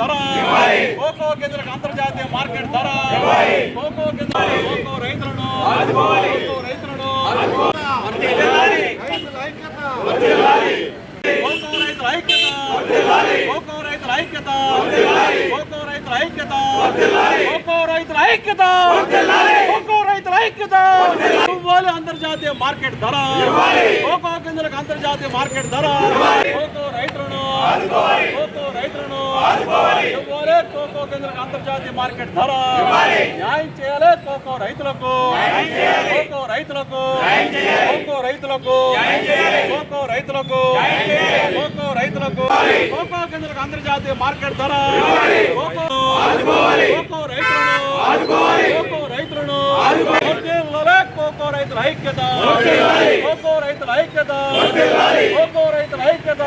ధర. కోకో గింజలకు అంతర్జాతీయ మార్కెట్ ధర. కోకో గింజ కోకో రైతులను. కోకో రైతులను. కోకో రైతుల ఐక్యత. కోకో రైతుల ఐక్యత. కోకో రైతుల ఐక్యత. కోకో రైతుల ఐక్యత. కోకో రైతుల ఐక్యత. ఇవ్వాలి అంతర్జాతీయ మార్కెట్ ధర. కోకో గింజలకు అంతర్జాతీయ మార్కెట్ ధర. కోకో రైతులను కోకో రైతులను ఇవ్వాలి కోకో గింజలకు అంతర్జాతీయ మార్కెట్ ధర న్యాయం చేయాలి కోకో రైతులకు. కోకో రైతులకు. కోకో రైతులకు. కోకో రైతులకు. కోకో రైతులకు. కోకో గింజలకు అంతర్జాతీయ మార్కెట్ ధర కోకో రైతులను. కోకో రైతులను వర్ధిల్లాలి కోకో రైతుల ఐక్యత కోకో రైతుల ఐక్యత కోకో రైతుల ఐక్యత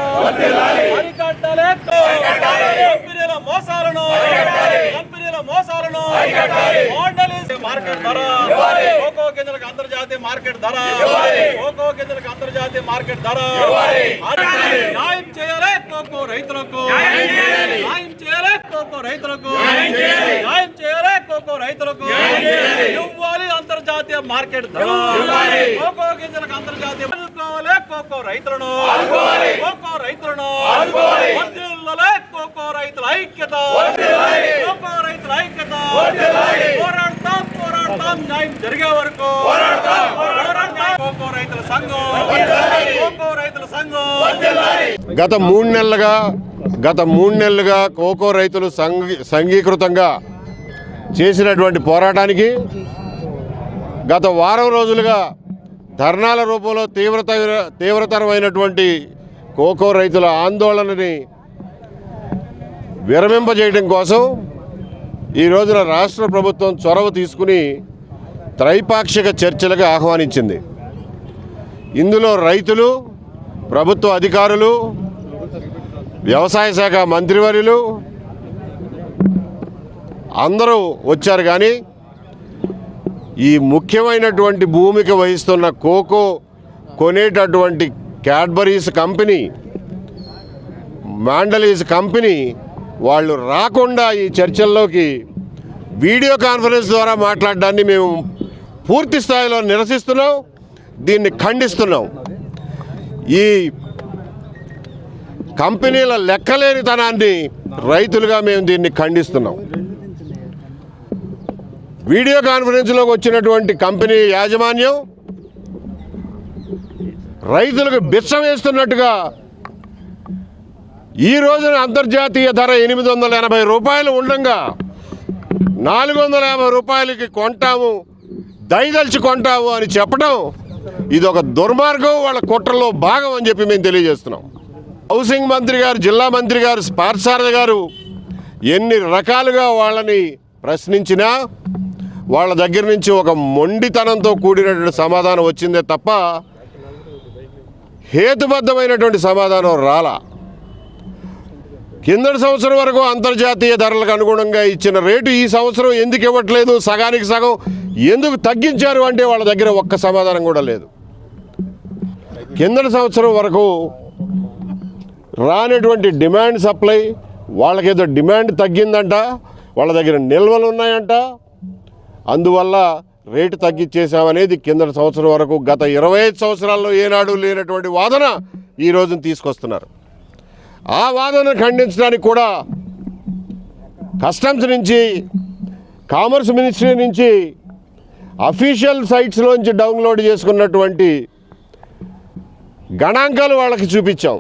అరికట్టాలి కంపెనీల మోసాలను కంపెనీల మోసాలను మోడలిస్ట్ మార్కెట్ ధర. కోకో గింజలకు అంతర్జాతీయ మార్కెట్ ధర. కోకో గింజలకు అంతర్జాతీయ మార్కెట్ ధర. న్యాయం చేయాలి కోకో రైతులకు. న్యాయం చేయాలి. కోకో రైతులకు. న్యాయం చేయాలి. కోకో రైతులకు. ఇవ్వాలి అంతర్జాతీయ మార్కెట్ ధర. కోకో గింజలకు అంతర్జాతీయ ఆదుకోవాలి కోకో రైతులను. కోకో రైతులను. కోకో రైతుల ఐక్యత. కోకో రైతుల ఐక్యత. న్యాయం జరిగే వరకు పోరాడతాం. కోకో రైతుల సంఘం. కోకో రైతుల సంఘం. గత మూడు నెలలుగా గత మూడు నెలలుగా కోకో రైతులు సంఘీ సంఘీకృతంగా చేసినటువంటి పోరాటానికి గత వారం రోజులుగా ధర్నాల రూపంలో తీవ్రత తీవ్రతరమైనటువంటి కోకో రైతుల ఆందోళనని విరమింపజేయడం కోసం ఈ రోజున రాష్ట్ర ప్రభుత్వం చొరవ తీసుకుని త్రైపాక్షిక చర్చలకు ఆహ్వానించింది. ఇందులో రైతులు ప్రభుత్వ అధికారులు వ్యవసాయ శాఖ మంత్రివర్యులు అందరూ వచ్చారు కానీ ఈ ముఖ్యమైనటువంటి భూమిక వహిస్తున్న కోకో కొనేటటువంటి క్యాడ్బరీస్ కంపెనీ మాండలీస్ కంపెనీ వాళ్ళు రాకుండా ఈ చర్చల్లోకి వీడియో కాన్ఫరెన్స్ ద్వారా మాట్లాడడాన్ని మేము పూర్తి స్థాయిలో నిరసిస్తున్నాం దీన్ని ఖండిస్తున్నాం ఈ కంపెనీల లెక్కలేనితనాన్ని రైతులుగా మేము దీన్ని ఖండిస్తున్నాం. వీడియో కాన్ఫరెన్స్లోకి వచ్చినటువంటి కంపెనీ యాజమాన్యం రైతులకు బిచ్చం వేస్తున్నట్టుగా ఈ రోజున అంతర్జాతీయ ధర ఎనిమిది వందల ఎనభై రూపాయలు ఉండగా నాలుగు వందల యాభై రూపాయలకి కొంటాము దయదలిచి అని చెప్పడం ఇది ఒక దుర్మార్గం వాళ్ళ కుట్రలో భాగం అని చెప్పి మేము తెలియజేస్తున్నాం. హౌసింగ్ మంత్రి గారు జిల్లా మంత్రి గారు పార్థసారథి గారు ఎన్ని రకాలుగా వాళ్ళని ప్రశ్నించినా వాళ్ళ దగ్గర నుంచి ఒక మొండితనంతో కూడినటువంటి సమాధానం వచ్చిందే తప్ప హేతుబద్ధమైనటువంటి సమాధానం రాలా. కిందటి సంవత్సరం వరకు అంతర్జాతీయ ధరలకు అనుగుణంగా ఇచ్చిన రేటు ఈ సంవత్సరం ఎందుకు ఇవ్వట్లేదు? సగానికి సగం ఎందుకు తగ్గించారు అంటే వాళ్ళ దగ్గర ఒక్క సమాధానం కూడా లేదు. కిందటి సంవత్సరం వరకు రానటువంటి డిమాండ్ సప్లై వాళ్ళకేదో డిమాండ్ తగ్గిందంట వాళ్ళ దగ్గర నిల్వలు ఉన్నాయంట. అందువల్ల రేటు తగ్గించేసామనేది కిందటి సంవత్సరం వరకు గత ఇరవై ఐదు సంవత్సరాల్లో ఏనాడు లేనటువంటి వాదన ఈ రోజున తీసుకొస్తున్నారు. ఆ వాదనను ఖండించడానికి కూడా కస్టమ్స్ నుంచి కామర్స్ మినిస్ట్రీ నుంచి అఫీషియల్ సైట్స్లోంచి డౌన్లోడ్ చేసుకున్నటువంటి గణాంకాలు వాళ్ళకి చూపించాం.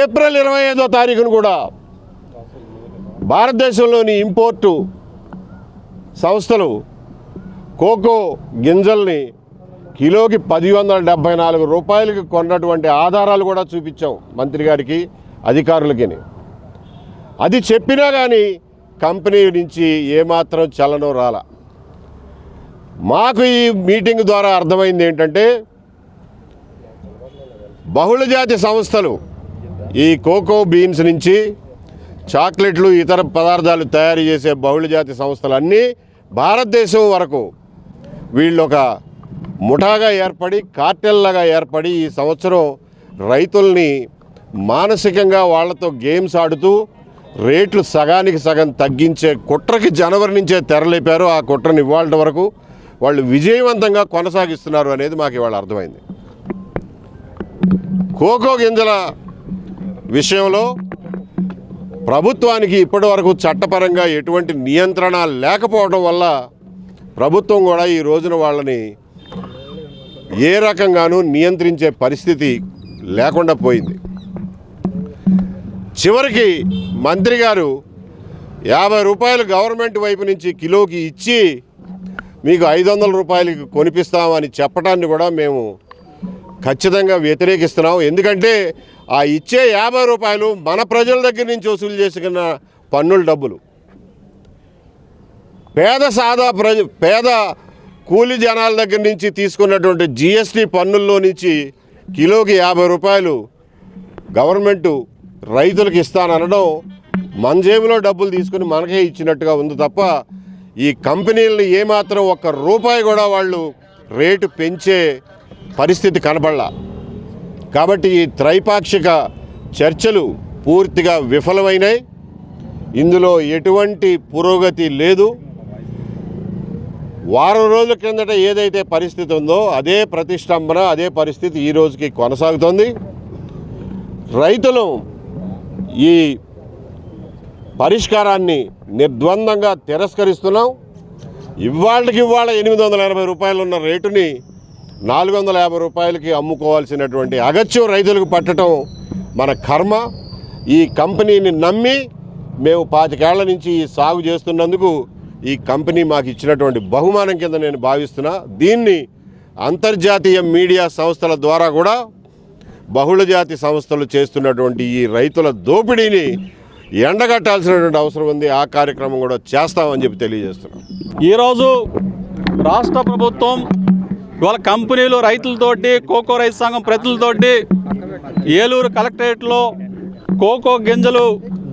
ఏప్రిల్ ఇరవై ఐదో తారీఖున కూడా భారతదేశంలోని ఇంపోర్టు సంస్థలు కోకో గింజల్ని కిలోకి పది వందల డెబ్బై నాలుగు రూపాయలకి కొన్నటువంటి ఆధారాలు కూడా చూపించాం మంత్రి గారికి అధికారులకి. అది చెప్పినా కానీ కంపెనీ నుంచి ఏమాత్రం చలనం రాల. మాకు ఈ మీటింగ్ ద్వారా అర్థమైంది ఏంటంటే బహుళజాతి సంస్థలు ఈ కోకో బీన్స్ నుంచి చాక్లెట్లు ఇతర పదార్థాలు తయారు చేసే బహుళజాతి సంస్థలన్నీ భారతదేశం వరకు వీళ్ళు ఒక ముఠాగా ఏర్పడి కార్టెల్లాగా ఏర్పడి ఈ సంవత్సరం రైతుల్ని మానసికంగా వాళ్ళతో గేమ్స్ ఆడుతూ రేట్లు సగానికి సగం తగ్గించే కుట్రకి జనవరి నుంచే తెరలేపారు. ఆ కుట్రని ఇవాళ వరకు వాళ్ళు విజయవంతంగా కొనసాగిస్తున్నారు అనేది మాకు ఇవాళ అర్థమైంది. కోకో గింజల విషయంలో ప్రభుత్వానికి ఇప్పటి వరకు చట్టపరంగా ఎటువంటి నియంత్రణ లేకపోవడం వల్ల ప్రభుత్వం కూడా ఈ రోజున వాళ్ళని ఏ రకంగానూ నియంత్రించే పరిస్థితి లేకుండా పోయింది. చివరికి మంత్రి గారు యాభై రూపాయలు గవర్నమెంట్ వైపు నుంచి కిలోకి ఇచ్చి మీకు ఐదు వందల రూపాయలకి కొనిపిస్తామని చెప్పడాన్ని కూడా మేము ఖచ్చితంగా వ్యతిరేకిస్తున్నాం. ఎందుకంటే ఆ ఇచ్చే యాభై రూపాయలు మన ప్రజల దగ్గర నుంచి వసూలు చేసుకున్న పన్నుల డబ్బులు. పేద సాదా ప్రజ పేద కూలి జనాల దగ్గర నుంచి తీసుకున్నటువంటి జిఎస్టీ పన్నుల్లో నుంచి కిలోకి యాభై రూపాయలు గవర్నమెంటు రైతులకు ఇస్తాననడం మన జేబులో డబ్బులు తీసుకుని మనకే ఇచ్చినట్టుగా ఉంది తప్ప ఈ కంపెనీలను ఏమాత్రం ఒక్క రూపాయి కూడా వాళ్ళు రేటు పెంచే పరిస్థితి కనబడలా. కాబట్టి ఈ త్రైపాక్షిక చర్చలు పూర్తిగా విఫలమైనాయి. ఇందులో ఎటువంటి పురోగతి లేదు. వారం రోజుల కిందట ఏదైతే పరిస్థితి ఉందో అదే ప్రతిష్టంభన అదే పరిస్థితి ఈ రోజుకి కొనసాగుతోంది. రైతులు ఈ పరిష్కారాన్ని నిర్ద్వందంగా తిరస్కరిస్తున్నాం. ఇవాళకి ఇవాళ ఎనిమిది వందల ఎనభై రూపాయలు ఉన్న రేటుని నాలుగు వందల యాభై రూపాయలకి అమ్ముకోవాల్సినటువంటి అగత్యం రైతులకు పట్టడం మన కర్మ. ఈ కంపెనీని నమ్మి మేము పాతికేళ్ళ నుంచి ఈ సాగు చేస్తున్నందుకు ఈ కంపెనీ మాకు ఇచ్చినటువంటి బహుమానం కింద నేను భావిస్తున్నా. దీన్ని అంతర్జాతీయ మీడియా సంస్థల ద్వారా కూడా బహుళజాతి సంస్థలు చేస్తున్నటువంటి ఈ రైతుల దోపిడీని ఎండగట్టాల్సినటువంటి అవసరం ఉంది. ఆ కార్యక్రమం కూడా చేస్తామని చెప్పి తెలియజేస్తున్నాం. ఈరోజు రాష్ట్ర ప్రభుత్వం ఇవాళ కంపెనీలు రైతులతోటి కోకో రైతు సంఘం ప్రతినిధులతోటి ఏలూరు కలెక్టరేట్లో కోకో గింజలు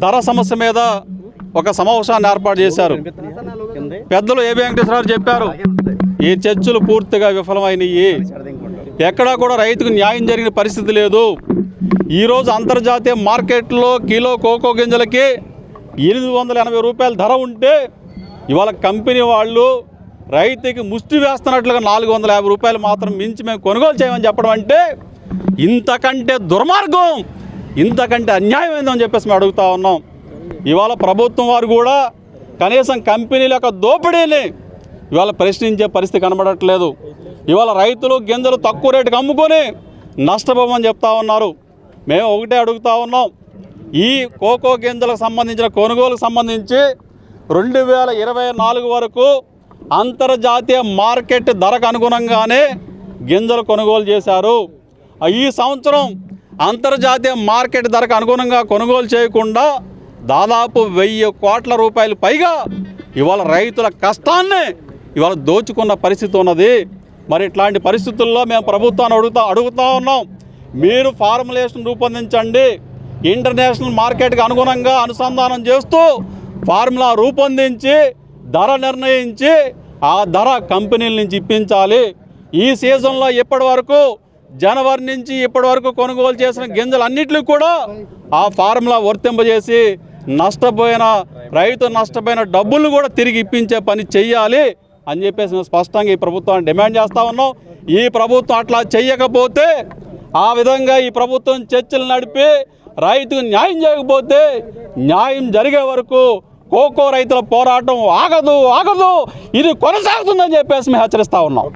ధర సమస్య మీద ఒక సమావేశాన్ని ఏర్పాటు చేశారు. పెద్దలు ఏ వెంకటేశ్వరరావు చెప్పారు ఈ చర్చలు పూర్తిగా విఫలమైనవి ఎక్కడా కూడా రైతుకు న్యాయం జరిగిన పరిస్థితి లేదు. ఈరోజు అంతర్జాతీయ మార్కెట్లో కిలో కోకో గింజలకి ఎనిమిది వందల ఎనభై రూపాయల ధర ఉంటే ఇవాళ కంపెనీ వాళ్ళు రైతుకి ముష్టి వేస్తున్నట్లుగా నాలుగు వందల యాభై రూపాయలు మాత్రం మించి మేము కొనుగోలు చేయమని చెప్పడం అంటే ఇంతకంటే దుర్మార్గం ఇంతకంటే అన్యాయం ఏందని చెప్పేసి మేము అడుగుతా ఉన్నాం. ఇవాళ ప్రభుత్వం వారు కూడా కనీసం కంపెనీల యొక్క దోపిడీని ఇవాళ ప్రశ్నించే పరిస్థితి కనబడట్లేదు. ఇవాళ రైతులు గింజలు తక్కువ రేటుకి అమ్ముకొని నష్టపోమని చెప్తా ఉన్నారు. మేము ఒకటే అడుగుతా ఉన్నాం. ఈ కోకో గింజలకు సంబంధించిన కొనుగోలుకు సంబంధించి రెండు వేల ఇరవై నాలుగు వరకు అంతర్జాతీయ మార్కెట్ ధరకు అనుగుణంగానే గింజలు కొనుగోలు చేశారు. ఈ సంవత్సరం అంతర్జాతీయ మార్కెట్ ధరకు అనుగుణంగా కొనుగోలు చేయకుండా దాదాపు వెయ్యి కోట్ల రూపాయలు పైగా ఇవాళ రైతుల కష్టాన్ని ఇవాళ దోచుకున్న పరిస్థితి ఉన్నది. మరి ఇట్లాంటి పరిస్థితుల్లో మేము ప్రభుత్వాన్ని అడుగుతా అడుగుతా ఉన్నాం. మీరు ఫార్ములేషన్ రూపొందించండి. ఇంటర్నేషనల్ మార్కెట్కి అనుగుణంగా అనుసంధానం చేస్తూ ఫార్ములా రూపొందించి ధర నిర్ణయించి ఆ ధర కంపెనీల నుంచి ఇప్పించాలి. ఈ సీజన్లో ఇప్పటి వరకు జనవరి నుంచి ఇప్పటి వరకు కొనుగోలు చేసిన గింజలు గింజలన్నిటికి కూడా ఆ ఫార్ములా వర్తింపజేసి నష్టపోయిన రైతు నష్టపోయిన డబ్బులు కూడా తిరిగి ఇప్పించే పని చెయ్యాలి అని చెప్పేసి మేము స్పష్టంగా ఈ ప్రభుత్వాన్ని డిమాండ్ చేస్తా ఉన్నాం. ఈ ప్రభుత్వం అట్లా చెయ్యకపోతే ఆ విధంగా ఈ ప్రభుత్వం చర్చలు నడిపి రైతుకు న్యాయం చేయకపోతే న్యాయం జరిగే వరకు కోకో రైతుల పోరాటం ఆగదు ఆగదు. ఇది కొనసాగుతుందని చెప్పేసి మేము హెచ్చరిస్తా ఉన్నాం.